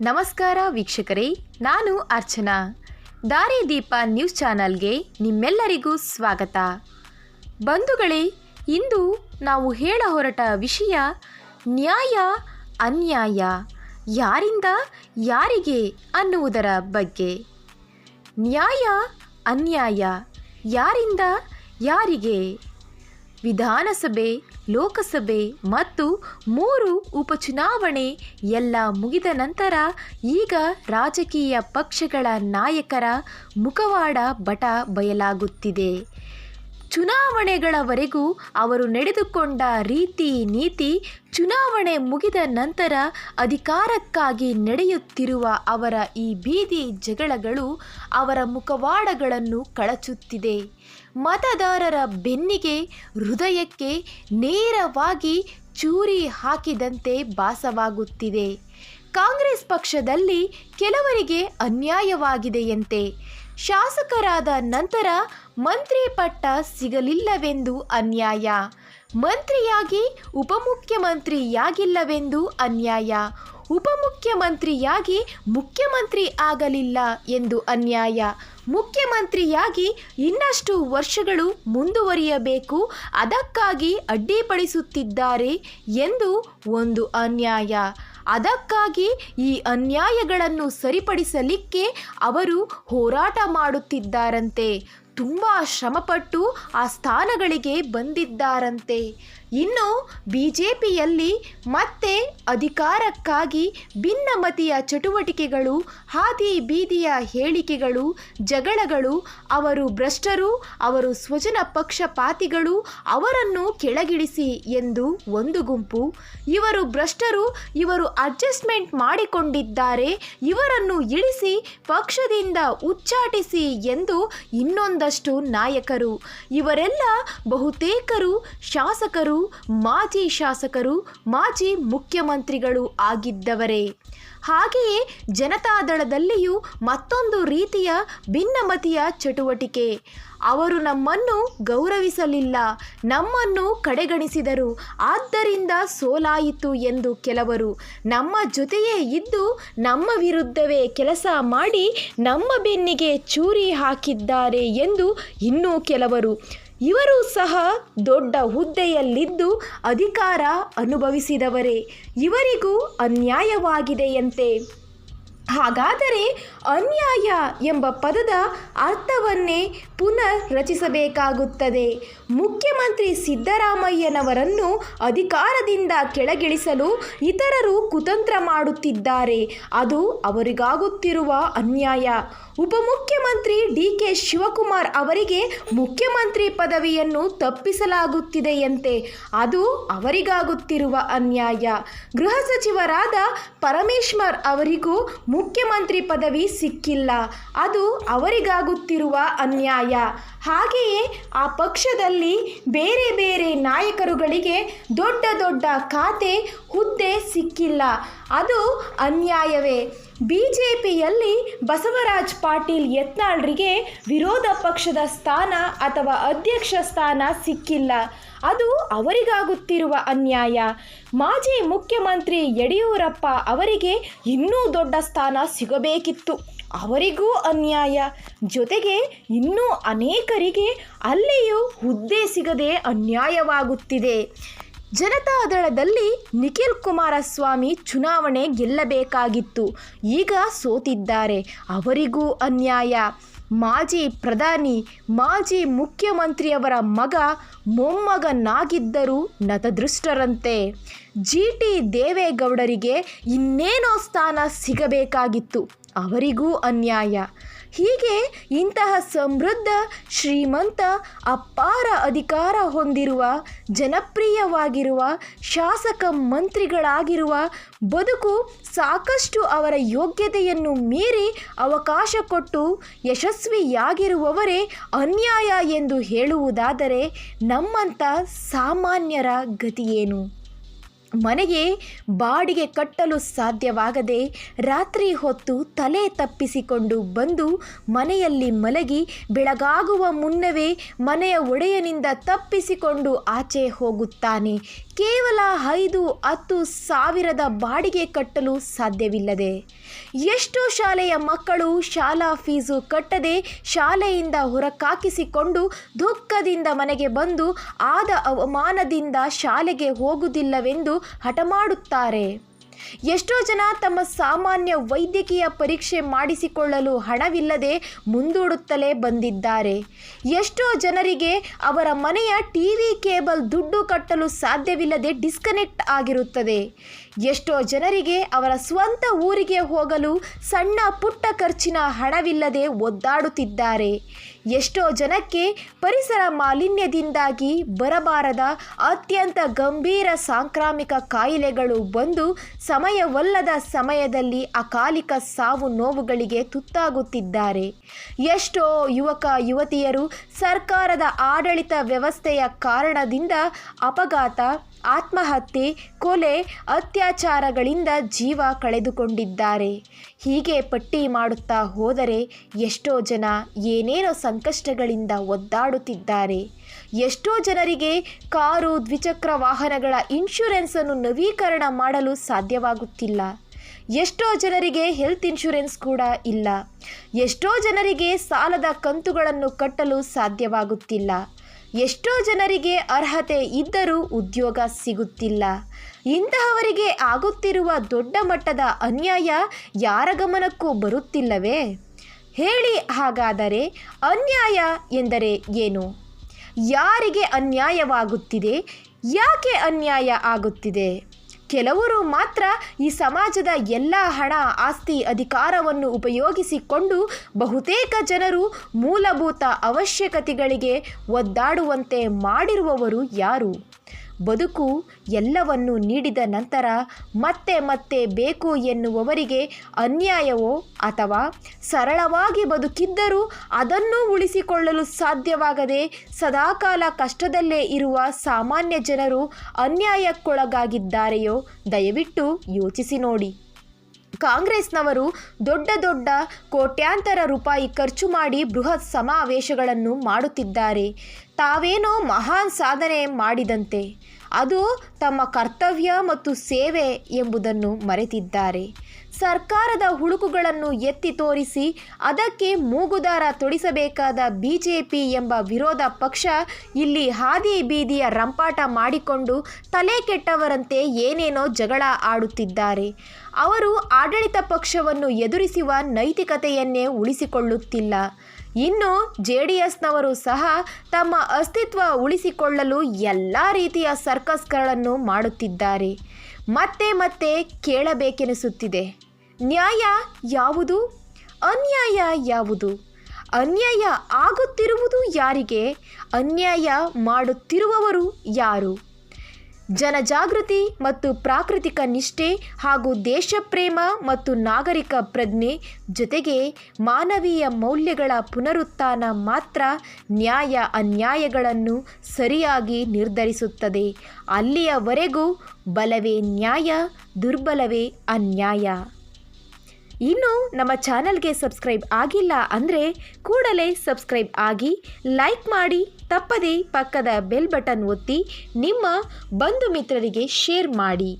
ನಮಸ್ಕಾರ ವೀಕ್ಷಕರೇ, ನಾನು ಅರ್ಚನಾ. ದಾರಿದೀಪ ನ್ಯೂಸ್ ಚಾನಲ್ಗೆ ನಿಮ್ಮೆಲ್ಲರಿಗೂ ಸ್ವಾಗತ. ಬಂಧುಗಳೇ, ಇಂದು ನಾವು ಹೇಳ ಹೊರಟ ವಿಷಯ ನ್ಯಾಯ, ಅನ್ಯಾಯ, ಯಾರಿಂದ, ಯಾರಿಗೆ ಅನ್ನುವುದರ ಬಗ್ಗೆ. ನ್ಯಾಯ, ಅನ್ಯಾಯ, ಯಾರಿಂದ, ಯಾರಿಗೆ? ವಿಧಾನಸಭೆ ಲೋಕಸಭೆ ಮತ್ತು ಮೂರು ಉಪಚುನಾವಣೆ ಎಲ್ಲ ಮುಗಿದ ನಂತರ ಈಗ ರಾಜಕೀಯ ಪಕ್ಷಗಳ ನಾಯಕರ ಮುಖವಾಡ ಬಟ ಬಯಲಾಗುತ್ತಿದೆ. ಚುನಾವಣೆಗಳವರೆಗೂ ಅವರು ನಡೆದುಕೊಂಡ ರೀತಿ ನೀತಿ ಚುನಾವಣೆ ಮುಗಿದ ನಂತರ ಅಧಿಕಾರಕ್ಕಾಗಿ ನಡೆಯುತ್ತಿರುವ ಅವರ ಈ ಬೀದಿ ಜಗಳಗಳು ಅವರ ಮುಖವಾಡಗಳನ್ನು ಕಳಚುತ್ತಿದೆ. ಮತದಾರರ ಬೆನ್ನಿಗೆ ಹೃದಯಕ್ಕೆ ನೇರವಾಗಿ ಚೂರಿ ಹಾಕಿದಂತೆ ಭಾಸವಾಗುತ್ತಿದೆ. ಕಾಂಗ್ರೆಸ್ ಪಕ್ಷದಲ್ಲಿ ಕೆಲವರಿಗೆ ಅನ್ಯಾಯವಾಗಿದೆಯಂತೆ. ಶಾಸಕರಾದ ನಂತರ ಮಂತ್ರಿ ಪಟ್ಟ ಸಿಗಲಿಲ್ಲವೆಂದು ಅನ್ಯಾಯ. ಮಂತ್ರಿಯಾಗಿ ಉಪಮುಖ್ಯಮಂತ್ರಿಯಾಗಿಲ್ಲವೆಂದು ಅನ್ಯಾಯ. ಉಪಮುಖ್ಯಮಂತ್ರಿಯಾಗಿ ಮುಖ್ಯಮಂತ್ರಿ ಆಗಲಿಲ್ಲ ಎಂದು ಅನ್ಯಾಯ. ಮುಖ್ಯಮಂತ್ರಿಯಾಗಿ ಇನ್ನಷ್ಟು ವರ್ಷಗಳು ಮುಂದುವರಿಯಬೇಕು, ಅದಕ್ಕಾಗಿ ಅಡ್ಡಿಪಡಿಸುತ್ತಿದ್ದಾರೆ ಎಂದು ಒಂದು ಅನ್ಯಾಯ. ಅದಕ್ಕಾಗಿ ಈ ಅನ್ಯಾಯಗಳನ್ನು ಸರಿಪಡಿಸಲಿಕ್ಕೆ ಅವರು ಹೋರಾಟ ಮಾಡುತ್ತಿದ್ದಾರಂತೆ. ತುಂಬ ಶ್ರಮಪಟ್ಟು ಆ ಸ್ಥಾನಗಳಿಗೆ ಬಂದಿದ್ದಾರಂತೆ. ಇನ್ನು ಬಿ ಜೆ ಪಿಯಲ್ಲಿ ಮತ್ತೆ ಅಧಿಕಾರಕ್ಕಾಗಿ ಭಿನ್ನಮತೀಯ ಚಟುವಟಿಕೆಗಳು, ಹಾದಿ ಬೀದಿಯ ಹೇಳಿಕೆಗಳು, ಜಗಳಗಳು, ಅವರು ಭ್ರಷ್ಟರು, ಅವರು ಸ್ವಜನ ಪಕ್ಷಪಾತಿಗಳು ಅವರನ್ನು ಕೆಳಗಿಳಿಸಿ ಎಂದು ಒಂದು ಗುಂಪು. ಇವರು ಭ್ರಷ್ಟರು, ಇವರು ಅಡ್ಜಸ್ಟ್ಮೆಂಟ್ ಮಾಡಿಕೊಂಡಿದ್ದಾರೆ, ಇವರನ್ನು ಇಳಿಸಿ ಪಕ್ಷದಿಂದ ಉಚ್ಚಾಟಿಸಿ ಎಂದು ಇನ್ನೊಂದಷ್ಟು ನಾಯಕರು. ಇವರೆಲ್ಲ ಬಹುತೇಕರು, ಶಾಸಕರು ಮಾಜಿ ಶಾಸಕರು, ಮಾಜಿ ಮುಖ್ಯಮಂತ್ರಿಗಳು ಆಗಿದ್ದವರೇ. ಹಾಗೆಯೇ ಜನತಾದಳದಲ್ಲಿಯೂ ಮತ್ತೊಂದು ರೀತಿಯ ಭಿನ್ನಮತಿಯ ಚಟುವಟಿಕೆ. ಅವರು ನಮ್ಮನ್ನು ಗೌರವಿಸಲಿಲ್ಲ, ನಮ್ಮನ್ನು ಕಡೆಗಣಿಸಿದರು. ಆದ್ದರಿಂದ ಸೋಲಾಯಿತು ಎಂದು ಕೆಲವರು. ನಮ್ಮ ಜೊತೆಯೇ ಇದ್ದು ನಮ್ಮ ವಿರುದ್ಧವೇ ಕೆಲಸ ಮಾಡಿ ನಮ್ಮ ಬೆನ್ನಿಗೆ ಚೂರಿ ಹಾಕಿದ್ದಾರೆ ಎಂದು ಇನ್ನೂ ಕೆಲವರು. ಇವರು ಸಹ ದೊಡ್ಡ ಹುದ್ದೆಯಲ್ಲಿದ್ದು ಅಧಿಕಾರ ಅನುಭವಿಸಿದವರೇ. ಇವರಿಗೂ ಅನ್ಯಾಯವಾಗಿದೆಯಂತೆ. ಹಾಗಾದರೆ ಅನ್ಯಾಯ ಎಂಬ ಪದದ ಅರ್ಥವನ್ನೇ ಪುನರ್ ರಚಿಸಬೇಕಾಗುತ್ತದೆ. ಮುಖ್ಯಮಂತ್ರಿ ಸಿದ್ದರಾಮಯ್ಯನವರನ್ನು ಅಧಿಕಾರದಿಂದ ಕೆಳಗಿಳಿಸಲು ಇತರರು ಕುತಂತ್ರ ಮಾಡುತ್ತಿದ್ದಾರೆ. ಅದು ಅವರಿಗಾಗುತ್ತಿರುವ ಅನ್ಯಾಯ. ಉಪಮುಖ್ಯಮಂತ್ರಿ ಡಿ ಕೆ ಶಿವಕುಮಾರ್ ಅವರಿಗೆ ಮುಖ್ಯಮಂತ್ರಿ ಪದವಿಯನ್ನು ತಪ್ಪಿಸಲಾಗುತ್ತಿದೆಯಂತೆ. ಅದು ಅವರಿಗಾಗುತ್ತಿರುವ ಅನ್ಯಾಯ. ಗೃಹ ಸಚಿವರಾದ ಪರಮೇಶ್ವರ್ ಅವರಿಗೂ ಮುಖ್ಯಮಂತ್ರಿ ಪದವಿ ಸಿಕ್ಕಿಲ್ಲ. ಅದು ಅವರಿಗಾಗುತ್ತಿರುವ ಅನ್ಯಾಯ. ಹಾಗೆಯೇ ಆ ಪಕ್ಷದಲ್ಲಿ ಬೇರೆ ಬೇರೆ ನಾಯಕರುಗಳಿಗೆ ದೊಡ್ಡ ದೊಡ್ಡ ಖಾತೆ ಹುದ್ದೆ ಸಿಕ್ಕಿಲ್ಲ. ಅದು ಅನ್ಯಾಯವೇ. ಬಿ ಜೆ ಪಿಯಲ್ಲಿ ಬಸವರಾಜ್ ಪಾಟೀಲ್ ಯತ್ನಾಳ್ರಿಗೆ ವಿರೋಧ ಪಕ್ಷದ ಸ್ಥಾನ ಅಥವಾ ಅಧ್ಯಕ್ಷ ಸ್ಥಾನ ಸಿಕ್ಕಿಲ್ಲ. ಅದು ಅವರಿಗಾಗುತ್ತಿರುವ ಅನ್ಯಾಯ. ಮಾಜಿ ಮುಖ್ಯಮಂತ್ರಿ ಯಡಿಯೂರಪ್ಪ ಅವರಿಗೆ ಇನ್ನೂ ದೊಡ್ಡ ಸ್ಥಾನ ಸಿಗಬೇಕಿತ್ತು. ಅವರಿಗೂ ಅನ್ಯಾಯ. ಜೊತೆಗೆ ಇನ್ನೂ ಅನೇಕರಿಗೆ ಅಲ್ಲಿಯೂ ಹುದ್ದೆ ಸಿಗದೆ ಅನ್ಯಾಯವಾಗುತ್ತಿದೆ. ಜನತಾದಳದಲ್ಲಿ ನಿಖಿಲ್ ಕುಮಾರಸ್ವಾಮಿ ಚುನಾವಣೆ ಗೆಲ್ಲಬೇಕಾಗಿತ್ತು. ಈಗ ಸೋತಿದ್ದಾರೆ. ಅವರಿಗೂ ಅನ್ಯಾಯ. ಮಾಜಿ ಪ್ರಧಾನಿ, ಮಾಜಿ ಮುಖ್ಯಮಂತ್ರಿಯವರ ಮಗ ಮೊಮ್ಮಗನಾಗಿದ್ದರೂ ನತದೃಷ್ಟರಂತೆ. ಜಿ ಟಿ ದೇವೇಗೌಡರಿಗೆ ಇನ್ನೇನೋ ಸ್ಥಾನ ಸಿಗಬೇಕಾಗಿತ್ತು. ಅವರಿಗೂ ಅನ್ಯಾಯ. ಹೀಗೆ ಇಂತಹ ಸಮೃದ್ಧ, ಶ್ರೀಮಂತ, ಅಪಾರ ಅಧಿಕಾರ ಹೊಂದಿರುವ, ಜನಪ್ರಿಯವಾಗಿರುವ, ಶಾಸಕ ಮಂತ್ರಿಗಳಾಗಿರುವ ಬದುಕು ಸಾಕಷ್ಟು ಅವರ ಯೋಗ್ಯತೆಯನ್ನು ಮೀರಿ ಅವಕಾಶ ಕೊಟ್ಟು ಯಶಸ್ವಿಯಾಗಿರುವವರೇ ಅನ್ಯಾಯ ಎಂದು ಹೇಳುವುದಾದರೆ ನಮ್ಮಂಥ ಸಾಮಾನ್ಯರ ಗತಿಯೇನು? ಮನೆಗೆ ಬಾಡಿಗೆ ಕಟ್ಟಲು ಸಾಧ್ಯವಾಗದೆ ರಾತ್ರಿ ಹೊತ್ತು ತಲೆ ತಪ್ಪಿಸಿಕೊಂಡು ಬಂದು ಮನೆಯಲ್ಲಿ ಮಲಗಿ ಬೆಳಗಾಗುವ ಮುನ್ನವೇ ಮನೆಯ ಒಡೆಯನಿಂದ ತಪ್ಪಿಸಿಕೊಂಡು ಆಚೆ ಹೋಗುತ್ತಾನೆ. ಕೇವಲ ಐದು, ಹತ್ತು ಸಾವಿರದ ಬಾಡಿಗೆ ಕಟ್ಟಲು ಸಾಧ್ಯವಿಲ್ಲದೆ ಎಷ್ಟೋ ಶಾಲೆಯ ಮಕ್ಕಳು ಶಾಲಾ ಫೀಸು ಕಟ್ಟದೆ ಶಾಲೆಯಿಂದ ಹೊರಕಾಕಿಸಿಕೊಂಡು ದುಃಖದಿಂದ ಮನೆಗೆ ಬಂದು ಆದ ಅವಮಾನದಿಂದ ಶಾಲೆಗೆ ಹೋಗುವುದಿಲ್ಲವೆಂದು ಹಠಮಾಡುತ್ತಾರೆ. ಎಷ್ಟೋ ಜನ ತಮ್ಮ ಸಾಮಾನ್ಯ ವೈದ್ಯಕೀಯ ಪರೀಕ್ಷೆ ಮಾಡಿಸಿಕೊಳ್ಳಲು ಹಣವಿಲ್ಲದೆ ಮುಂದೂಡುತ್ತಲೇ ಬಂದಿದ್ದಾರೆ. ಎಷ್ಟೋ ಜನರಿಗೆ ಅವರ ಮನೆಯ ಟಿ ವಿ ಕೇಬಲ್ ದುಡ್ಡು ಕಟ್ಟಲು ಸಾಧ್ಯವಿಲ್ಲದೆ ಡಿಸ್ಕನೆಕ್ಟ್ ಆಗಿರುತ್ತದೆ. ಎಷ್ಟೋ ಜನರಿಗೆ ಅವರ ಸ್ವಂತ ಊರಿಗೆ ಹೋಗಲು ಸಣ್ಣ ಪುಟ್ಟ ಖರ್ಚಿನ ಹಣವಿಲ್ಲದೆ ಒದ್ದಾಡುತ್ತಿದ್ದಾರೆ. ಎಷ್ಟೋ ಜನಕ್ಕೆ ಪರಿಸರ ಮಾಲಿನ್ಯದಿಂದಾಗಿ ಬರಬಾರದ ಅತ್ಯಂತ ಗಂಭೀರ ಸಾಂಕ್ರಾಮಿಕ ಕಾಯಿಲೆಗಳು ಬಂದು ಸಮಯವಲ್ಲದ ಸಮಯದಲ್ಲಿ ಅಕಾಲಿಕ ಸಾವು ನೋವುಗಳಿಗೆ ತುತ್ತಾಗುತ್ತಿದ್ದಾರೆ. ಎಷ್ಟೋ ಯುವಕ, ಯುವತಿಯರು ಸರ್ಕಾರದ ಆಡಳಿತ ವ್ಯವಸ್ಥೆಯ ಕಾರಣದಿಂದ ಅಪಘಾತ ಆತ್ಮಹತ್ಯೆ, ಕೊಲೆ, ಅತ್ಯಾಚಾರಗಳಿಂದ ಜೀವ ಕಳೆದುಕೊಂಡಿದ್ದಾರೆ. ಹೀಗೆ ಪಟ್ಟಿ ಮಾಡುತ್ತಾ ಹೋದರೆ ಎಷ್ಟೋ ಜನ ಏನೇನೋ ಸಂಕಷ್ಟಗಳಿಂದ ಒದ್ದಾಡುತ್ತಿದ್ದಾರೆ. ಎಷ್ಟೋ ಜನರಿಗೆ ಕಾರು, ದ್ವಿಚಕ್ರ ವಾಹನಗಳ ಇನ್ಶೂರೆನ್ಸನ್ನು ನವೀಕರಣ ಮಾಡಲು ಸಾಧ್ಯವಾಗುತ್ತಿಲ್ಲ. ಎಷ್ಟೋ ಜನರಿಗೆ ಹೆಲ್ತ್ ಇನ್ಶೂರೆನ್ಸ್ ಕೂಡ ಇಲ್ಲ. ಎಷ್ಟೋ ಜನರಿಗೆ ಸಾಲದ ಕಂತುಗಳನ್ನು ಕಟ್ಟಲು ಸಾಧ್ಯವಾಗುತ್ತಿಲ್ಲ. ಎಷ್ಟೋ ಜನರಿಗೆ ಅರ್ಹತೆ ಇದ್ದರೂ ಉದ್ಯೋಗ ಸಿಗುತ್ತಿಲ್ಲ. ಇಂತಹವರಿಗೆ ಆಗುತ್ತಿರುವ ದೊಡ್ಡ ಮಟ್ಟದ ಅನ್ಯಾಯ ಯಾರ ಗಮನಕ್ಕೂ ಬರುತ್ತಿಲ್ಲವೇ? ಹೇಳಿ ಹಾಗಾದರೆ ಅನ್ಯಾಯ ಎಂದರೆ ಏನು? ಯಾರಿಗೆ ಅನ್ಯಾಯವಾಗುತ್ತಿದೆ, ಯಾಕೆ ಅನ್ಯಾಯ ಆಗುತ್ತಿದೆ? ಕೆಲವರು ಮಾತ್ರ ಈ ಸಮಾಜದ ಎಲ್ಲ ಹಣ, ಆಸ್ತಿ, ಅಧಿಕಾರವನ್ನು ಉಪಯೋಗಿಸಿಕೊಂಡು ಬಹುತೇಕ ಜನರು ಮೂಲಭೂತ ಅವಶ್ಯಕತೆಗಳಿಗೆ ಒದ್ದಾಡುವಂತೆ ಮಾಡಿರುವವರು ಯಾರು? ಬದುಕು ಎಲ್ಲವನ್ನು ನೀಡಿದ ನಂತರ ಮತ್ತೆ ಮತ್ತೆ ಬೇಕು ಎನ್ನುವವರಿಗೆ ಅನ್ಯಾಯವೋ ಅಥವಾ ಸರಳವಾಗಿ ಬದುಕಿದ್ದರೂ ಅದನ್ನು ಉಳಿಸಿಕೊಳ್ಳಲು ಸಾಧ್ಯವಾಗದೆ ಸದಾಕಾಲ ಕಷ್ಟದಲ್ಲೇ ಇರುವ ಸಾಮಾನ್ಯ ಜನರು ಅನ್ಯಾಯಕ್ಕೊಳಗಾಗಿದ್ದಾರೆಯೋ ದಯವಿಟ್ಟು ಯೋಚಿಸಿ ನೋಡಿ. ಕಾಂಗ್ರೆಸ್ನವರು ದೊಡ್ಡ ದೊಡ್ಡ ಕೋಟ್ಯಾಂತರ ರೂಪಾಯಿ ಖರ್ಚು ಮಾಡಿ ಬೃಹತ್ ಸಮಾವೇಶಗಳನ್ನು ಮಾಡುತ್ತಿದ್ದಾರೆ. ತಾವೇನೋ ಮಹಾನ್ ಸಾಧನೆ ಮಾಡಿದಂತೆ. ಅದು ತಮ್ಮ ಕರ್ತವ್ಯ ಮತ್ತು ಸೇವೆ ಎಂಬುದನ್ನು ಮರೆತಿದ್ದಾರೆ. ಸರ್ಕಾರದ ಹುಳುಕುಗಳನ್ನು ಎತ್ತಿ ತೋರಿಸಿ ಅದಕ್ಕೆ ಮೂಗುದಾರ ತೊಡಿಸಬೇಕಾದ ಬಿಜೆಪಿ ಎಂಬ ವಿರೋಧ ಪಕ್ಷ ಇಲ್ಲಿ ಹಾದಿ ಬೀದಿಯ ರಂಪಾಟ ಮಾಡಿಕೊಂಡು ತಲೆ ಕೆಟ್ಟವರಂತೆ ಏನೇನೋ ಜಗಳ ಆಡುತ್ತಿದ್ದಾರೆ. ಅವರು ಆಡಳಿತ ಪಕ್ಷವನ್ನು ಎದುರಿಸುವ ನೈತಿಕತೆಯನ್ನೇ ಉಳಿಸಿಕೊಳ್ಳುತ್ತಿಲ್ಲ. ಇನ್ನು ಜೆ ಡಿ ಎಸ್ನವರು ಸಹ ತಮ್ಮ ಅಸ್ತಿತ್ವ ಉಳಿಸಿಕೊಳ್ಳಲು ಎಲ್ಲ ರೀತಿಯ ಸರ್ಕಸ್ಗಳನ್ನು ಮಾಡುತ್ತಿದ್ದಾರೆ. ಮತ್ತೆ ಮತ್ತೆ ಕೇಳಬೇಕೆನಿಸುತ್ತಿದೆ. ನ್ಯಾಯ ಯಾವುದು? ಅನ್ಯಾಯ ಯಾವುದು? ಅನ್ಯಾಯ ಆಗುತ್ತಿರುವುದು ಯಾರಿಗೆ? ಅನ್ಯಾಯ ಮಾಡುತ್ತಿರುವವರು ಯಾರು? ಜನಜಾಗೃತಿ ಮತ್ತು ಪ್ರಾಕೃತಿಕ ನಿಷ್ಠೆ ಹಾಗೂ ದೇಶಪ್ರೇಮ ಮತ್ತು ನಾಗರಿಕ ಪ್ರಜ್ಞೆ ಜೊತೆಗೆ ಮಾನವೀಯ ಮೌಲ್ಯಗಳ ಪುನರುತ್ಥಾನ ಮಾತ್ರ ನ್ಯಾಯ ಅನ್ಯಾಯಗಳನ್ನು ಸರಿಯಾಗಿ ನಿರ್ಧರಿಸುತ್ತದೆ. ಅಲ್ಲಿಯವರೆಗೂ ಬಲವೇ ನ್ಯಾಯ, ದುರ್ಬಲವೇ ಅನ್ಯಾಯ. ಇನ್ನೂ ನಮ್ಮ ಚಾನಲ್ಗೆ ಸಬ್ಸ್ಕ್ರೈಬ್ ಆಗಿಲ್ಲ ಅಂದರೆ ಕೂಡಲೇ ಸಬ್ಸ್ಕ್ರೈಬ್ ಆಗಿ ಲೈಕ್ ಮಾಡಿ, ತಪ್ಪದೇ ಪಕ್ಕದ ಬೆಲ್ ಬಟನ್ ಒತ್ತಿ, ನಿಮ್ಮ ಬಂಧು ಮಿತ್ರರಿಗೆ ಶೇರ್ ಮಾಡಿ.